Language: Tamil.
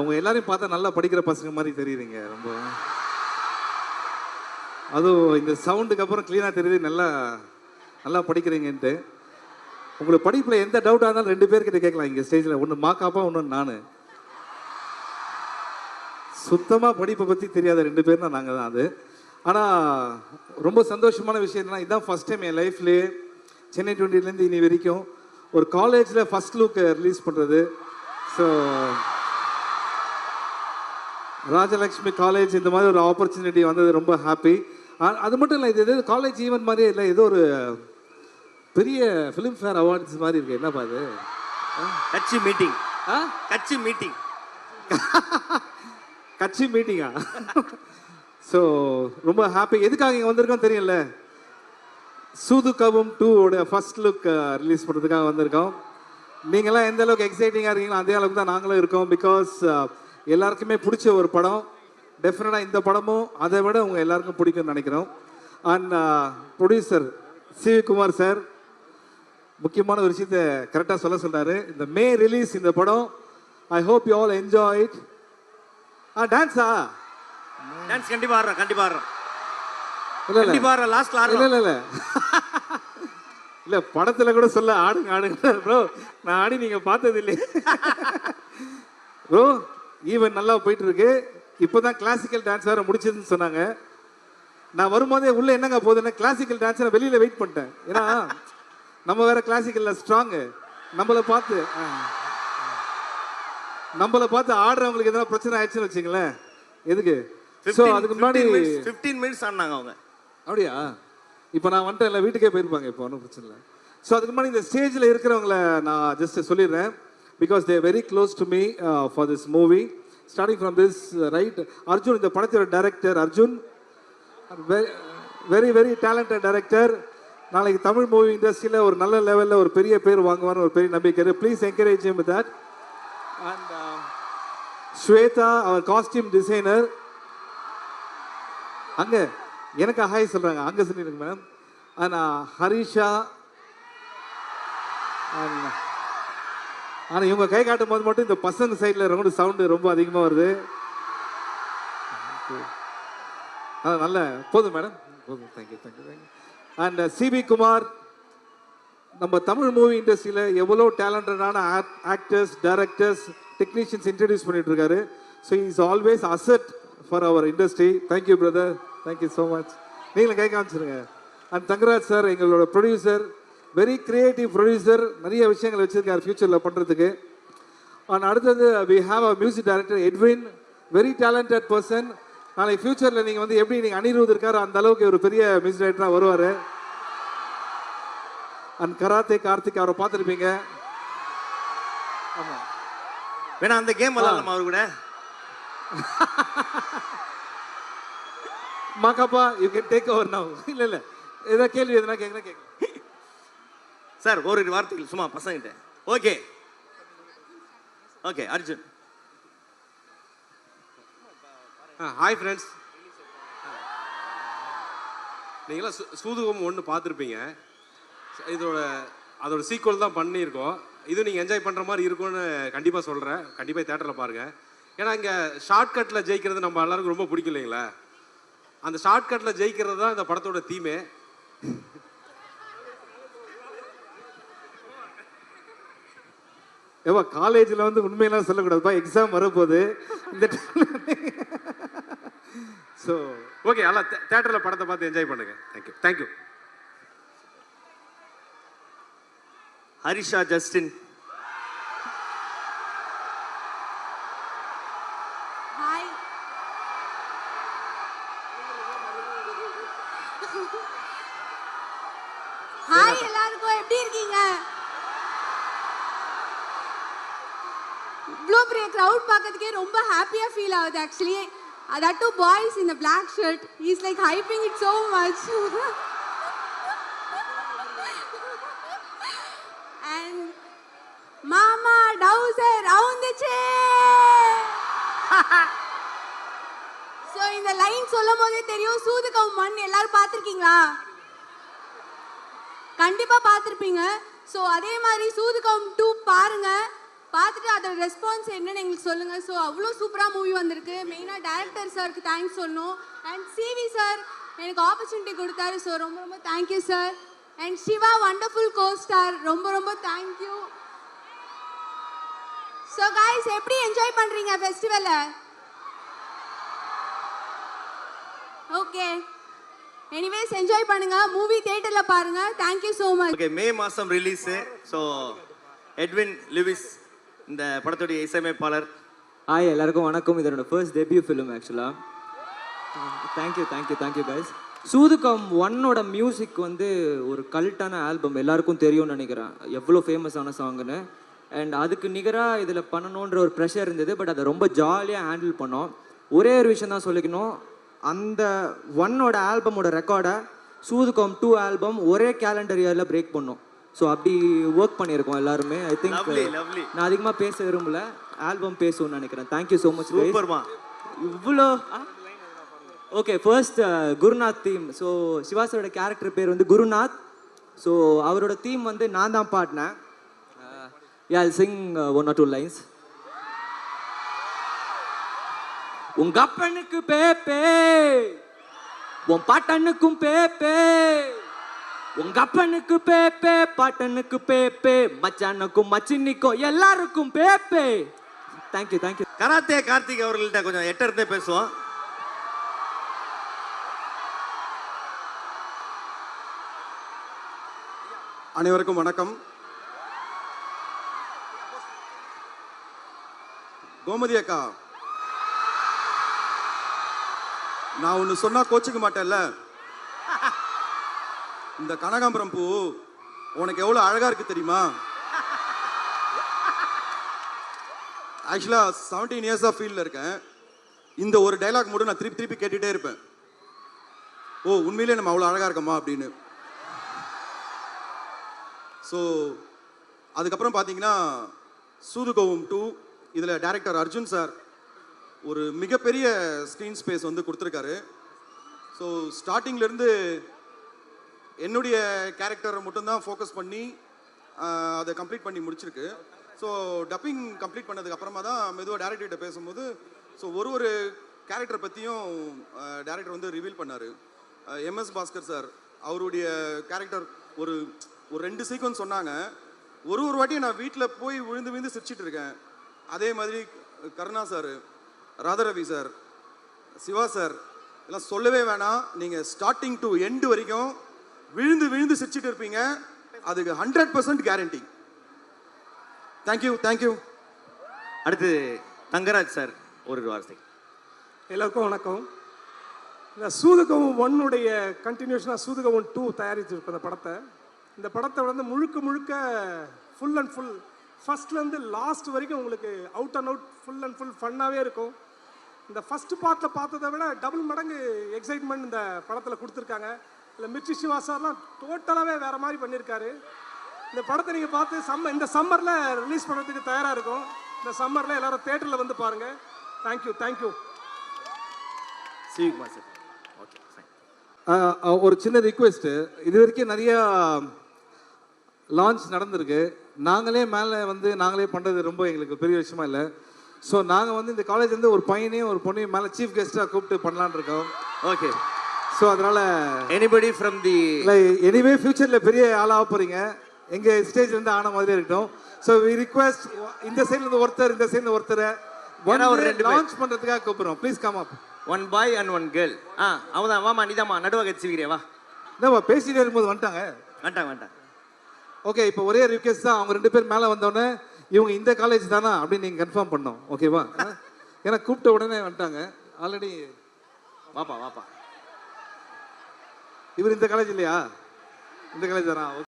அவங்க எல்லாரையும் பார்த்தா நல்லா படிக்கிற பசங்க மாதிரி தெரியுறீங்க ரொம்ப. அதுவும் இந்த சவுண்டுக்கு அப்புறம் க்ளீனாக தெரியுது நல்லா நல்லா படிக்கிறீங்கன்ட்டு. உங்களுக்கு படிப்பில் எந்த டவுட்டாக இருந்தாலும் ரெண்டு பேர்கிட்ட கேட்கலாம் இங்கே ஸ்டேஜில் ஒன்று மாக்காப்பா ஒன்று நான். சுத்தமாக படிப்பை பற்றி தெரியாத ரெண்டு பேர் தான் நாங்கள் தான் அது. ஆனால் ரொம்ப சந்தோஷமான விஷயம் என்னன்னா இதுதான் ஃபஸ்ட் டைம் என் லைஃப்லேயே சென்னை டுவெண்ட்டிலேருந்து இனி வரைக்கும் ஒரு காலேஜில் ஃபஸ்ட் லுக் ரிலீஸ் பண்ணுறது ஸோ ராஜலக்ஷ்மி காலேஜ் இந்த மாதிரி ஒரு ஆப்பர்ச்சுனிட்டி வந்தது ரொம்ப ஹாப்பி அது மட்டும் இல்லை இது எது காலேஜ் ஈவெண்ட் மாதிரியே இல்லை ஏதோ ஒரு பெரிய ஃபிலிம்ஃபேர் அவார்ட்ஸ் மாதிரி இருக்கு. என்னப்பா இது? கட்சி மீட்டிங் ஆ கட்சி மீட்டிங் கட்சி மீட்டிங்கா ஸோ ரொம்ப ஹாப்பி எதுக்காக இங்கே வந்திருக்கோம் தெரியல. சூது கவும் டூவோட ஃபர்ஸ்ட் லுக் ரிலீஸ் பண்ணுறதுக்காக வந்திருக்கோம். நீங்களாம் எந்த அளவுக்கு எக்ஸைட்டிங்காக இருக்கீங்களோ அதே அளவுக்கு தான் நாங்களும் இருக்கோம். பிகாஸ் எல்லாருக்குமே பிடிச்ச ஒரு படம். டெஃபினட்டாக இந்த படமும் அதை விட உங்கள் எல்லாருக்கும் பிடிக்கும்னு நினைக்கிறோம். And producer C V Kumar sir முக்கியமான ஒரு விஷயத்தை கரெக்டாக சொல்ல சொன்னாரு இந்த மே ரிலீஸ் இந்த படம். I hope you all enjoy it ஆ டான்ஸா டான்ஸ் கண்டிப்பா ஆடுறோம் கண்டிப்பா ஆடுறோம். இல்ல இல்ல. கண்டிப்பா ஆடுறோம் லாஸ்ட்ல இல்ல ஆடுறோம். இல்ல இல்ல இல்ல. படத்துல கூட சொல்ல ஆடுங்க ஆடுங்க. ப்ரோ நான் ஆடி நீங்க பார்த்தது இல்லையே. ப்ரோ ஈவன் நல்லா போயிட்டு இருக்கு இப்போதான் கிளாசிக்கல் டான்ஸ் வேற முடிச்சதுன்னு சொன்னாங்க. நான் வரும்போதே உள்ள என்னங்க போகுதுன்னா கிளாசிக்கல் டான்ஸ் நான் வெளியில வெயிட் பண்ணிட்டேன். ஏன்னா நம்ம வேற கிளாசிக்கல்ல ஸ்ட்ராங்கு நம்மளை பார்த்து. நம்மளை பார்த்து ஆடுறவங்களுக்கு எதனா பிரச்சனை ஆயிடுச்சுன்னு வச்சுங்களேன் எதுக்கு? ஸோ அதுக்கு முன்னாடி 15 மினிட்ஸ் ஆடினாங்க அவங்க. அப்படியா? இப்போ நான் வந்துட்டேன் இல்லை வீட்டுக்கே போயிருப்பாங்க இப்போ ஒன்றும் பிரச்சனை இல்லை. ஸோ அதுக்கு முன்னாடி இந்த ஸ்டேஜில் இருக்கிறவங்கள நான் ஜஸ்ட் சொல்லிடுறேன். Because they very close to me for this movie starting from this right Arjun இந்த படத்தோட director Arjun very very talented director நாளைக்கு தமிழ் மூவி இண்டஸ்ட்ரியில் ஒரு நல்ல லெவலில் ஒரு பெரிய பேர் வாங்குவார்னு ஒரு பெரிய நம்பிக்கை please encourage with that and Swetha our costume designer அங்கே எனக்கு ஹாய் சொல்கிறாங்க அங்கே சொல்லிடுங்க மேடம் அண்ட் ஹரிஷா அண்ட் ஆனால் இவங்க கை காட்டும் போது மட்டும் இந்த பசங்க சைடில் ரவுண்டு சவுண்டு ரொம்ப அதிகமாக வருது. அது நல்ல போதும் மேடம் போதும் thank you thank you thank you and Sibi Kumar நம்ம தமிழ் மூவி இண்டஸ்ட்ரியில் எவ்வளோ டேலண்டடான ஆக்டர்ஸ் டைரக்டர்ஸ் டெக்னீஷியன்ஸ் இன்ட்ரடியூஸ் பண்ணிட்டு இருக்காரு so is always asset for our industry thank you brother thank you so much நீங்களும் கை காமிச்சிருங்க. அண்ட் தங்கராஜ் சார் எங்களோட ப்ரொடியூசர் வெரி கிரியேட்டிவ் ப்ரொடியூசர் நிறைய விஷயங்கள் வச்சிருக்காரு ஃபியூச்சரில் பண்ணுறதுக்கு அண்ட் அடுத்தது we have a music director Edwin very talented person நாளைக்கு ஃபியூச்சரில் நீங்கள் வந்து எப்படி நீங்கள் அனிருத் இருக்காரோ அந்த அளவுக்கு ஒரு பெரிய மியூசிக் டைரக்டராக வருவார்? அண்ட் கராத்தே கார்த்திக் அவரை பார்த்துருப்பீங்க. ஆமாம் வேணா அந்த கேம் விளாடலாமா அவர் கூட? Ma Ka Pa you can take over now இல்லை இல்லை. ஏதாவது கேள்வி எதுனா கேட்குறேன் கேட்க சார் ஒரு வார்த்தைகள் சும்மா பசங்கிட்ட. Okay okay Arjun. Hi friends நீங்களாம் சு- சூதுகம் ஒன்று பார்த்துருப்பீங்க. இதோட அதோட சீக்குவல் தான் பண்ணியிருக்கோம். இது நீங்கள் என்ஜாய் பண்ணுற மாதிரி இருக்கும்னு கண்டிப்பாக சொல்கிறேன் கண்டிப்பாக தேட்டரில் பாருங்கள் ஏன்னா இங்கே ஷார்ட்கட்டில் ஜெயிக்கிறது நம்ம எல்லாருக்கும் ரொம்ப பிடிக்கும் இல்லைங்களா? அந்த ஷார்ட்கட்டில் ஜெயிக்கிறது தான் இந்த படத்தோட தீமே ஏவா காலேஜில் வந்து உண்மையெல்லாம் சொல்லக்கூடாதுப்பா எக்ஸாம் வரப்போகுது. இந்த ஸோ ஓகே அல்ல தேட்டரில் படத்தை பார்த்து என்ஜாய் பண்ணுங்க. தேங்க்யூ தேங்க்யூ ஹரிஷா ஜஸ்டின் ஹாய் ஹாய் எல்லாருக்கும் எப்படி இருக்கீங்க இவ்வளோ பெரிய க்ரௌட் பார்க்கறதுக்கே ரொம்ப ஹாப்பியாக ஃபீல் ஆகுது ஆக்சுவலி தட் டூ பாய்ஸ் இந்த black shirt is like hyping it so much and மாமா டவுசர் அவுந்துச்சு. ஸோ இந்த லைன் சொல்லும் போதே தெரியும் சூதுகவும் மண் எல்லாரும் பார்த்துருக்கீங்களா? கண்டிப்பாக பார்த்துருப்பீங்க. ஸோ அதே மாதிரி சூதுகவும் டூ பாருங்கள் பார்த்துட்டு அதோட ரெஸ்பான்ஸ் என்னன்னு எங்களுக்கு சொல்லுங்க. ஸோ அவ்வளோ சூப்பராக மூவி வந்திருக்கு. மெயினாக டேரக்டர் சாருக்கு தேங்க்ஸ் சொல்லணும். அண்ட் சிவி சார் எனக்கு ஆப்பர்ச்சுனிட்டி கொடுத்தாரு. ஸோ ரொம்ப ரொம்ப thank you sir and Siva wonderful co star ரொம்ப ரொம்ப தேங்க்யூ ஸோ காய்ஸ் எப்படி என்ஜாய் பண்ணுறீங்க ஃபெஸ்டிவலை ஓகே எனிவேஸ் என்ஜாய் பண்ணுங்க. மூவி தியேட்டர்ல பாருங்க. Thank you so much okay May மாதம் ரிலீஸு ஸோ எட்வின் லிவிஸ் இந்த படத்துடைய இசையமைப்பாளர். ஆய் எல்லாருக்கும் வணக்கம். இதனோட ஃபர்ஸ்ட் டெபியூ ஃபிலிம் ஆக்சுவலாக thank you thank you thank you guys சூதுகம் ஒன்னோட மியூசிக் வந்து ஒரு கல்ட்டான ஆல்பம் எல்லாருக்கும் தெரியும்னு நினைக்கிறேன். எவ்வளோ ஃபேமஸான சாங்குன்னு அண்ட் அதுக்கு நிகராக இதில் பண்ணணுன்ற ஒரு ப்ரெஷர் இருந்தது பட் அதை ரொம்ப ஜாலியாக ஹேண்டில் பண்ணோம். ஒரே ஒரு விஷயம் தான் சொல்லிக்கணும். அந்த ஒன்னோட ஆல்பமோட ரெக்கார்டை சூதுகம் டூ ஆல்பம் ஒரே கேலண்டர் இயரில் பிரேக் பண்ணோம். ஸோ அப்படி ஒர்க் பண்ணியிருக்கோம் எல்லாருமே. I think lovely. நான் அதிகமாக பேச விரும்பல. ஆல்பம் பேசுவோம்னு நினைக்கிறேன். தேங்க்யூ ஸோ மச் சூப்பர்மா. இவ்வளோ okay first Gurunath theme so சிவாசோட character பேர் வந்து குருநாத் ஸோ அவரோட தீம் வந்து நான் தான் பாடினேன். Yeah sing one or two lines உங்க அப்பனுக்கு பேப்பே உன் பாட்டனுக்கும் பேப்பே. உங்க அப்பனுக்கு பேப்பே பாட்டனுக்கு பேப்பே மச்சானுக்கும் மச்சினிக்கும் எல்லாருக்கும் பேப்பே. Thank you thank you karate Karthik அவர்கள்ட்ட கொஞ்சம் எட்ட இருந்தே பேசுவோம். அனைவருக்கும் வணக்கம். கோமதி அக்கா நான் ஒன்று சொன்னா கோச்சிக்க மாட்டேன்ல. இந்த கனகாம்பரம் பூ உனக்கு எவ்வளோ அழகா இருக்கு தெரியுமா? ஆக்சுவலாக செவன்டீன் இயர்ஸாக ஃபீல்டில் இருக்கேன். இந்த ஒரு டைலாக் மட்டும் நான் திருப்பி திருப்பி கேட்டுகிட்டே இருப்பேன். ஓ உண்மையிலே நம்ம அவ்வளோ அழகாக இருக்கோமா அப்படின்னு. ஸோ அதுக்கப்புறம் பார்த்தீங்கன்னா சூதுகோவம் டூ இதில் டேரக்டர் அர்ஜுன் சார் ஒரு மிகப்பெரிய ஸ்க்ரீன் ஸ்பேஸ் வந்து கொடுத்துருக்காரு. ஸோ ஸ்டார்டிங்லேருந்து என்னுடைய கேரக்டரை மட்டும்தான் ஃபோக்கஸ் பண்ணி அதை கம்ப்ளீட் பண்ணி முடிச்சிருக்கு. ஸோ டப்பிங் கம்ப்ளீட் பண்ணதுக்கு அப்புறமா தான் மெதுவாக டேரக்டர்கிட்ட பேசும்போது ஸோ ஒரு ஒரு கேரக்டரை பற்றியும் டேரக்டர் வந்து ரிவீல் பண்ணார். எம்எஸ் பாஸ்கர் சார் அவருடைய கேரக்டர் ஒரு ஒரு ரெண்டு சீக்வன்ஸ் சொன்னாங்க. ஒரு ஒரு வாட்டியும் நான் வீட்டில் போய் விழுந்து விழுந்து சிரிச்சிட்டு இருக்கேன். அதே மாதிரி Karuna sir Radharavi sir Siva sir இதெல்லாம் சொல்லவே வேணாம். நீங்கள் ஸ்டார்டிங் டு எண்டு வரைக்கும் விழுந்து விழுந்து சிரிச்சிட்டு இருப்பீங்க. அதுக்கு hundred percent guarantee thank you thank you அடுத்து தங்கராஜ் சார் ஒரு வார்த்தை. எல்லாருக்கும் வணக்கம். இந்த சூதுகவும் ஒன்னுடைய கண்டினியூஷனாக சூதுகவும் டூ தயாரிச்சிருக்கோம் இந்த படத்தை. இந்த படத்தை வந்து முழுக்க முழுக்க ஃபுல் அண்ட் ஃபுல் ஃபஸ்ட்லேருந்து லாஸ்ட் வரைக்கும் உங்களுக்கு out and out full and full ஃபன்னாகவே இருக்கும். இந்த ஃபஸ்ட்டு பார்ட்டில் பார்த்ததை விட டபுள் மடங்கு எக்ஸைட்மெண்ட் இந்த படத்தில் கொடுத்துருக்காங்க. இல்லை மிர்ச்சி சிவா சார்லாம் டோட்டலாகவே வேறு மாதிரி பண்ணியிருக்காரு இந்த படத்தை நீங்கள் பார்த்து சம்ம இந்த சம்மரில் ரிலீஸ் பண்ணுறதுக்கு தயாராக இருக்கும். இந்த சம்மரில் எல்லாரும் தேட்டரில் வந்து பாருங்கள் thank you thank you Sivakumar sir okay ஒரு சின்ன ரிக்வெஸ்ட்டு இது வரைக்கும் நிறையா லான்ச் நடந்திருக்கு. நாங்களே மேலே வந்து நாங்களே பண்ணுறது ரொம்ப எங்களுக்கு பெரிய விஷயமா இல்லை. ஸோ நாங்கள் வந்து இந்த காலேஜ்லேருந்து ஒரு பையனையும் ஒரு பொண்ணையும் மேலே சீஃப் கெஸ்ட்டாக கூப்பிட்டு பண்ணலான்னு இருக்கோம். ஓகே ஸோ அதனால் எனிபடி ஃப்ரம் தி இல்லை எனிவே ஃபியூச்சரில் பெரிய ஆளாக போகிறீங்க எங்கள் ஸ்டேஜ்லேருந்து ஆன மாதிரியே இருக்கட்டும். ஸோ வி ரிக்வெஸ்ட் இந்த சைட்லேருந்து ஒருத்தர் இந்த சைட்லேருந்து ஒருத்தரை ஏன்னா ஒரு ரெண்டு. லான்ச் பண்ணுறதுக்காக கூப்பிட்றோம். Please come up one boy and one girl ஆ அவதான் வாமா நீதாம்மா நடுவாக வச்சுக்கிறே வா. என்னப்பா பேசிட்டே இருக்கும்போது வந்துட்டாங்க? வேண்டாம் வேண்டாம் ஓகே இப்போ ஒரே ரிக்வெஸ்ட் தான். அவங்க ரெண்டு பேர் மேலே வந்தோடனே இவங்க இந்த காலேஜ் தானா அப்படின்னு நீங்கள் கன்ஃபார்ம் பண்ணோம் ஓகேவா ஏன்னா கூப்பிட்ட உடனே வந்துட்டாங்க. ஆல்ரெடி வாப்பா வாப்பா. இவர் இந்த காலேஜ் இல்லையா? இந்த காலேஜ் தானா?